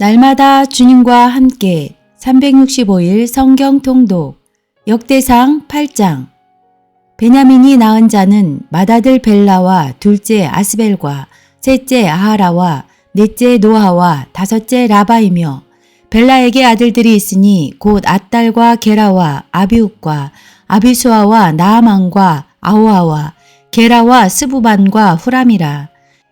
날마다 주님과 함께 365일 성경 통독 역대상 8장. 베냐민이 낳은 자는 맏아들 벨라와 둘째 아스벨과 셋째 아하라와 넷째 노아와 다섯째 라바이며 벨라에게 아들들이 있으니 곧 앗달과 게라와 아비욱과 아비수아와 나아만과 아오아와 게라와 스부반과 후람이라.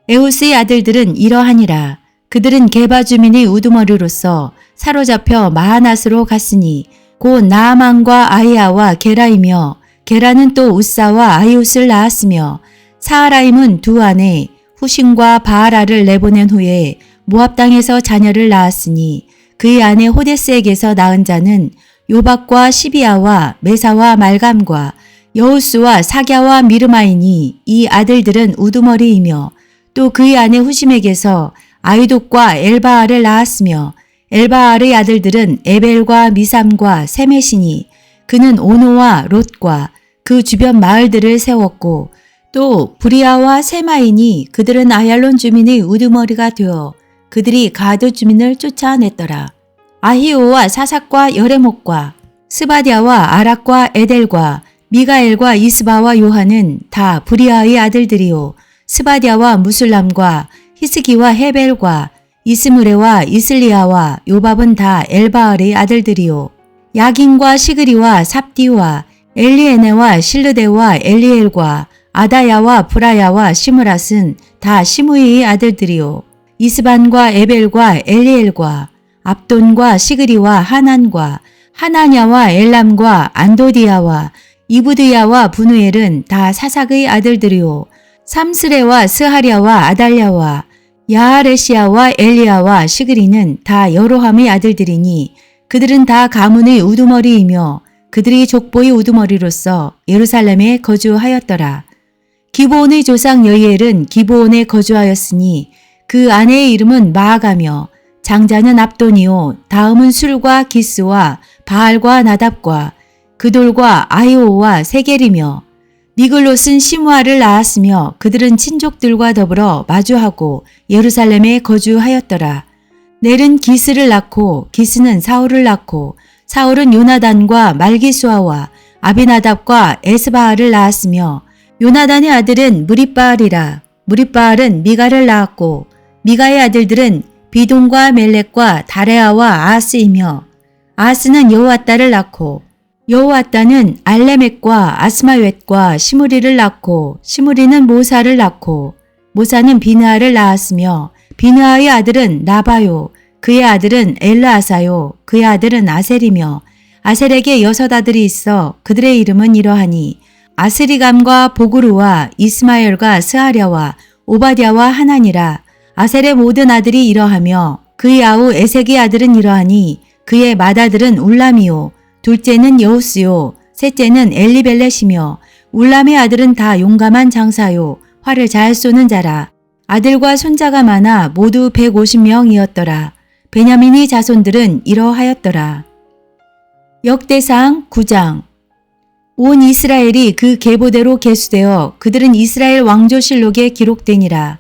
에우스의 아들들은 이러하니라 그들은 게바 주민의 우두머리로서 사로잡혀 마하낫으로 갔으니 곧 나아만과 아이아와 게라이며 게라는 또 우사와 아이웃을 낳았으며 사하라임은 두 아내 후신과 바하라를 내보낸 후에 모압 땅에서 자녀를 낳았으니 그의 아내 호데스에게서 낳은 자는 요박과 시비아와 메사와 말감과 여우스와 사갸와 미르마이니 이 아들들은 우두머리이며 또 그의 아내 후심에게서 아이독과 엘바알을 낳았으며 엘바알의 아들들은 에벨과 미삼과 세메시니 그는 오노와 롯과 그 주변 마을들을 세웠고 또 브리아와 세마이니 그들은 아얄론 주민의 우두머리가 되어 그들이 가드 주민을 쫓아냈더라. 아히오와 사삭과 여레목과 스바디아와 아락과 에델과 미가엘과 이스바와 요한은 다 브리아의 아들들이요 스바디아와 무술람과 히스기와 헤벨과 이스무레와 이슬리아와 요밥은 다 엘바알의 아들들이요. 야긴과 시그리와 삽디와 엘리에네와 실르데와 엘리엘과 아다야와 브라야와 시므랏은 다 시므이의 아들들이요. 이스반과 에벨과 엘리엘과 압돈과 시그리와 하난과 하나냐와 엘람과 안도디아와 이부드야와 분우엘은 다 사삭의 아들들이요 삼스레와 스하랴와 아달랴와 야하레시아와 엘리야와 시그리는 다 여로함의 아들들이니 그들은 다 가문의 우두머리이며 그들이 족보의 우두머리로서 예루살렘에 거주하였더라. 기브온의 조상 여이엘은 기브온에 거주하였으니 그 아내의 이름은 마아가며 장자는 압돈이요 다음은 술과 기스와 바알과 나답과 그돌과 아이오와 세겔이며 미글롯은 시므아를 낳았으며 그들은 친족들과 더불어 마주하고 예루살렘에 거주하였더라. 넬은 기스를 낳고 기스는 사울을 낳고 사울은 요나단과 말기수아와 아비나답과 에스바알을 낳았으며 요나단의 아들은 무리바알이라 무리바알은 미가를 낳았고 미가의 아들들은 비동과 멜렉과 다레아와 아스이며 아스는 여호와따를 낳고 여호와따는 알레멕과 아스마웻과 시무리를 낳고 시무리는 모사를 낳고 모사는 비느아를 낳았으며 비느아의 아들은 나바요 그의 아들은 엘라아사요 그의 아들은 아셀이며 아셀에게 여섯 아들이 있어 그들의 이름은 이러하니 아스리감과 보그루와 이스마엘과 스하랴와 오바댜와 하나니라. 아셀의 모든 아들이 이러하며 그의 아우 에색의 아들은 이러하니 그의 맏아들은 울람이요 둘째는 여우스요 셋째는 엘리벨렛이며 울람의 아들은 다 용감한 장사요 활을 잘 쏘는 자라 아들과 손자가 많아 모두 150명이었더라. 베냐민의 자손들은 이러하였더라. 역대상 9장 온 이스라엘이 그 계보대로 계수되어 그들은 이스라엘 왕조실록에 기록되니라.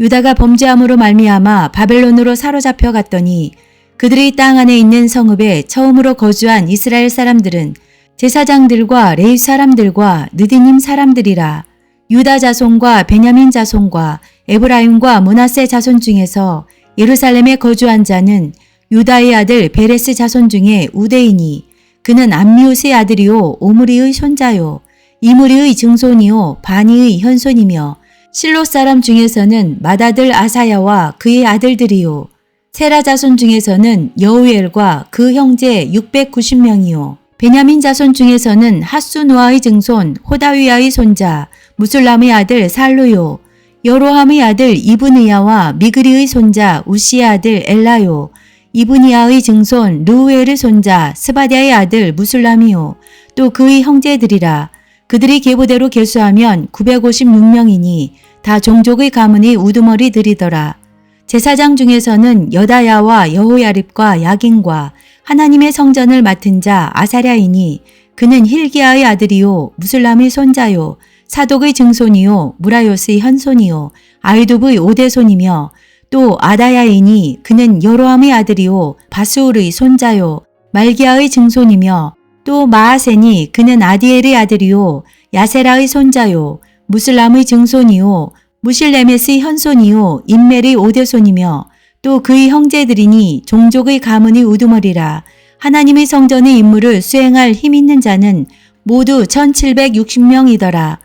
유다가 범죄함으로 말미암아 바벨론으로 사로잡혀 갔더니 그들의 땅 안에 있는 성읍에 처음으로 거주한 이스라엘 사람들은 제사장들과 레위 사람들과 느디님 사람들이라. 유다 자손과 베냐민 자손과 에브라임과 문하세 자손 중에서 예루살렘에 거주한 자는 유다의 아들 베레스 자손 중에 우대이니 그는 암미우스의 아들이요 오므리의 손자요 이므리의 증손이요 바니의 현손이며 실로 사람 중에서는 맏아들 아사야와 그의 아들들이요 세라 자손 중에서는 여우엘과 그 형제 690명이요. 베냐민 자손 중에서는 하수노아의 증손 호다위아의 손자 무술람의 아들 살루요. 여로함의 아들 이브니야와 미그리의 손자 우시의 아들 엘라요. 이브니야의 증손 루우엘의 손자 스바디아의 아들 무술람이요. 또 그의 형제들이라. 그들이 계보대로 계수하면 956명이니 다 종족의 가문이 우두머리들이더라. 제사장 중에서는 여다야와 여호야립과 야긴과 하나님의 성전을 맡은 자 아사랴이니 그는 힐기야의 아들이요 무슬람의 손자요 사독의 증손이요 무라요스의 현손이요 아이두브의 오대손이며 또 아다야이니 그는 여로함의 아들이요 바수울의 손자요 말기야의 증손이며 또 마하센이 그는 아디엘의 아들이요 야세라의 손자요 무슬람의 증손이요 무실레메스의 현손이요 인멜의 오대손이며 또 그의 형제들이니 종족의 가문의 우두머리라 하나님의 성전의 임무를 수행할 힘 있는 자는 모두 1760명이더라.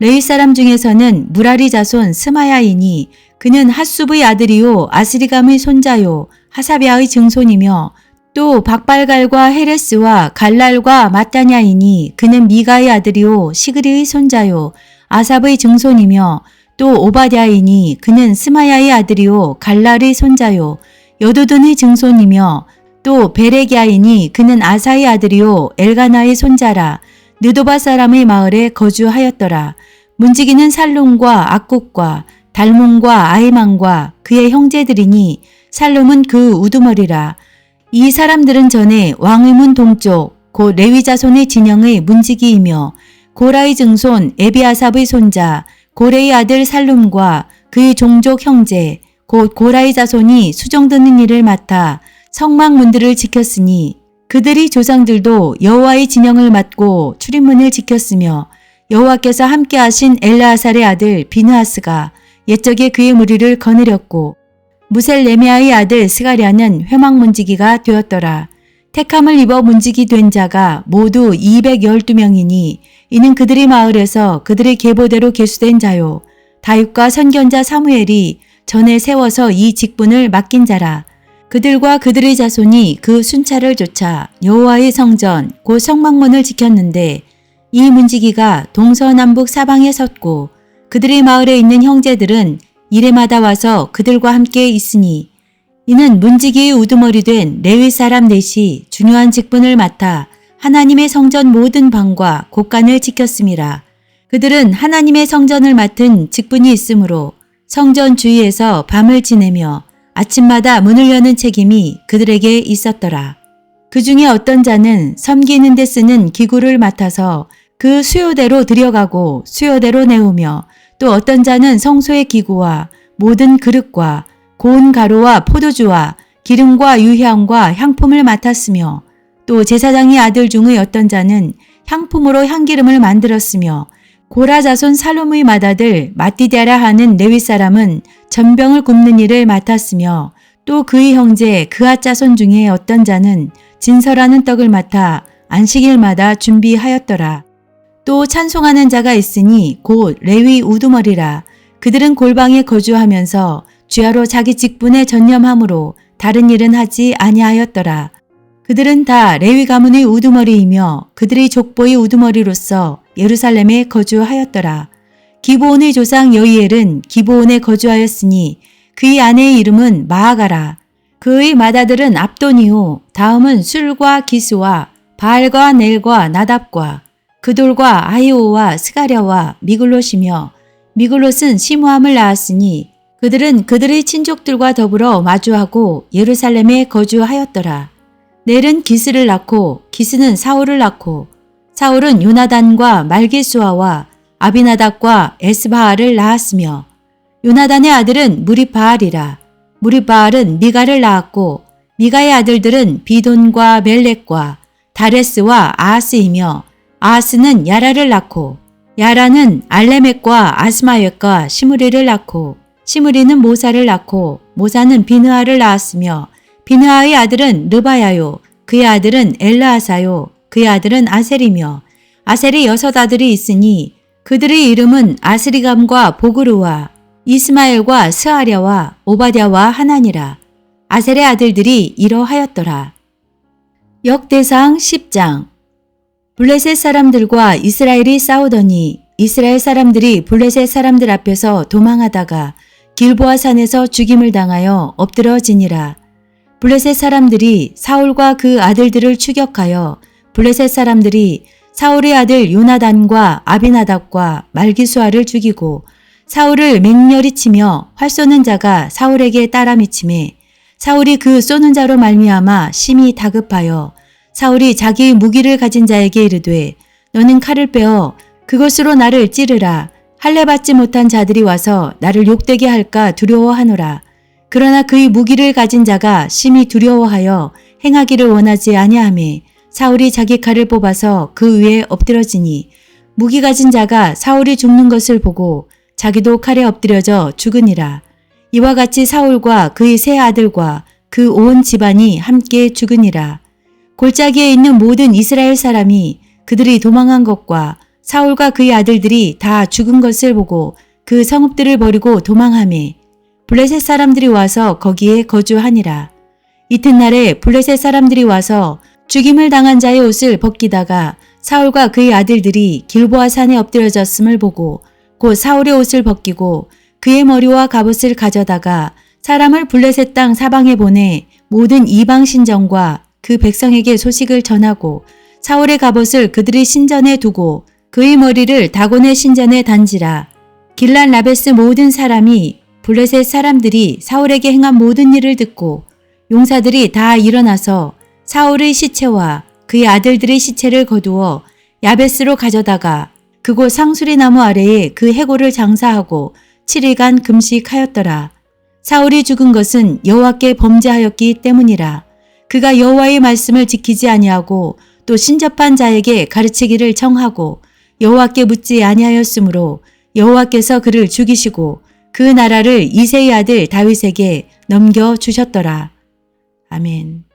레위 사람 중에서는 무라리 자손 스마야이니 그는 핫숲의 아들이요 아스리감의 손자요 하사비아의 증손이며 또 박발갈과 헤레스와 갈랄과 마따냐이니 그는 미가의 아들이요 시그리의 손자요 아삽의 증손이며 또 오바댜이니 그는 스마야의 아들이요 갈랄의 손자요 여도돈의 증손이며 또 베레기아이니 그는 아사의 아들이요 엘가나의 손자라 느도바 사람의 마을에 거주하였더라. 문지기는 살룸과 악국과 달몬과 아이망과 그의 형제들이니 살룸은 그 우두머리라. 이 사람들은 전에 왕의 문 동쪽 곧 레위 자손의 진영의 문지기이며 고라의 증손 에비아삽의 손자 고레의 아들 살룸과 그의 종족 형제 곧 고라의 자손이 수정드는 일을 맡아 성막 문들을 지켰으니 그들이 조상들도 여호와의 진영을 맡고 출입문을 지켰으며 여호와께서 함께하신 엘라아살의 아들 비느하스가 옛적에 그의 무리를 거느렸고 무셀레미아의 아들 스가랴는 회막문지기가 되었더라. 택함을 입어 문지기 된 자가 모두 212명이니 이는 그들의 마을에서 그들의 계보대로 계수된 자요. 다윗과 선견자 사무엘이 전에 세워서 이 직분을 맡긴 자라. 그들과 그들의 자손이 그 순찰을 쫓아 여호와의 성전 곧 성막문을 지켰는데 이 문지기가 동서남북 사방에 섰고 그들의 마을에 있는 형제들은 이래마다 와서 그들과 함께 있으니 이는 문지기의 우두머리 된 레위 사람 넷이 중요한 직분을 맡아 하나님의 성전 모든 방과 곳간을 지켰음이라. 그들은 하나님의 성전을 맡은 직분이 있으므로 성전 주위에서 밤을 지내며 아침마다 문을 여는 책임이 그들에게 있었더라. 그 중에 어떤 자는 섬기는 데 쓰는 기구를 맡아서 그 수요대로 들여가고 수요대로 내우며 또 어떤 자는 성소의 기구와 모든 그릇과 고운 가루와 포도주와 기름과 유향과 향품을 맡았으며 또 제사장의 아들 중의 어떤 자는 향품으로 향기름을 만들었으며 고라 자손 살롬의 맏아들 마띠디아라 하는 레위 사람은 전병을 굽는 일을 맡았으며 또 그의 형제 그앗 자손 중에 어떤 자는 진설하는 떡을 맡아 안식일마다 준비하였더라. 또 찬송하는 자가 있으니 곧 레위 우두머리라. 그들은 골방에 거주하면서 주야로 자기 직분에 전념함으로 다른 일은 하지 아니하였더라. 그들은 다 레위 가문의 우두머리이며 그들의 족보의 우두머리로서 예루살렘에 거주하였더라. 기브온의 조상 여이엘은 기브온에 거주하였으니 그의 아내의 이름은 마아가라. 그의 맏아들은 압돈이요 다음은 술과 기스와 바알과 넬과 나답과 그돌과 아이오와 스가랴와 미글롯이며 미글롯은 시므함을 낳았으니 그들은 그들의 친족들과 더불어 마주하고 예루살렘에 거주하였더라. 넬은 기스를 낳고 기스는 사울을 낳고 사울은 요나단과 말기수아와 아비나답과 에스바알을 낳았으며 요나단의 아들은 무리바알이라 무리바알은 미가를 낳았고 미가의 아들들은 비돈과 멜렉과 다레스와 아하스이며 아하스는 야라를 낳고 야라는 알레멕과 아스마웻과 시므리를 낳고 시므리는 모사를 낳고 모사는 비느아를 낳았으며 비느아의 아들은 르바야요 그의 아들은 엘라아사요 그의 아들은 아셀이며 아셀의 여섯 아들이 있으니 그들의 이름은 아스리감과 보그루와 이스마엘과 스아랴와 오바댜와 하나니라. 아셀의 아들들이 이러하였더라. 역대상 10장 블레셋 사람들과 이스라엘이 싸우더니 이스라엘 사람들이 블레셋 사람들 앞에서 도망하다가 길보아 산에서 죽임을 당하여 엎드러지니라. 블레셋 사람들이 사울과 그 아들들을 추격하여 블레셋 사람들이 사울의 아들 요나단과 아비나답과 말기수아를 죽이고 사울을 맹렬히 치며 활 쏘는 자가 사울에게 따라 미침에 사울이 그 쏘는 자로 말미암아 심히 다급하여 사울이 자기의 무기를 가진 자에게 이르되 너는 칼을 빼어 그것으로 나를 찌르라 할례 받지 못한 자들이 와서 나를 욕되게 할까 두려워하노라 그러나 그의 무기를 가진 자가 심히 두려워하여 행하기를 원하지 아니하매 사울이 자기 칼을 뽑아서 그 위에 엎드러지니 무기 가진 자가 사울이 죽는 것을 보고 자기도 칼에 엎드려져 죽으니라. 이와 같이 사울과 그의 세 아들과 그 온 집안이 함께 죽으니라. 골짜기에 있는 모든 이스라엘 사람이 그들이 도망한 것과 사울과 그의 아들들이 다 죽은 것을 보고 그 성읍들을 버리고 도망하매 블레셋 사람들이 와서 거기에 거주하니라. 이튿날에 블레셋 사람들이 와서 죽임을 당한 자의 옷을 벗기다가 사울과 그의 아들들이 길보아 산에 엎드려졌음을 보고 곧 사울의 옷을 벗기고 그의 머리와 갑옷을 가져다가 사람을 블레셋 땅 사방에 보내 모든 이방 신정과 그 백성에게 소식을 전하고 사울의 갑옷을 그들의 신전에 두고 그의 머리를 다곤의 신전에 단지라. 길란 라베스 모든 사람이 블레셋 사람들이 사울에게 행한 모든 일을 듣고 용사들이 다 일어나서 사울의 시체와 그의 아들들의 시체를 거두어 야베스로 가져다가 그곳 상수리 나무 아래에 그 해골을 장사하고 7일간 금식하였더라. 사울이 죽은 것은 여호와께 범죄하였기 때문이라. 그가 여호와의 말씀을 지키지 아니하고 또 신접한 자에게 가르치기를 청하고 여호와께 묻지 아니하였으므로 여호와께서 그를 죽이시고 그 나라를 이세의 아들 다윗에게 넘겨 주셨더라. 아멘.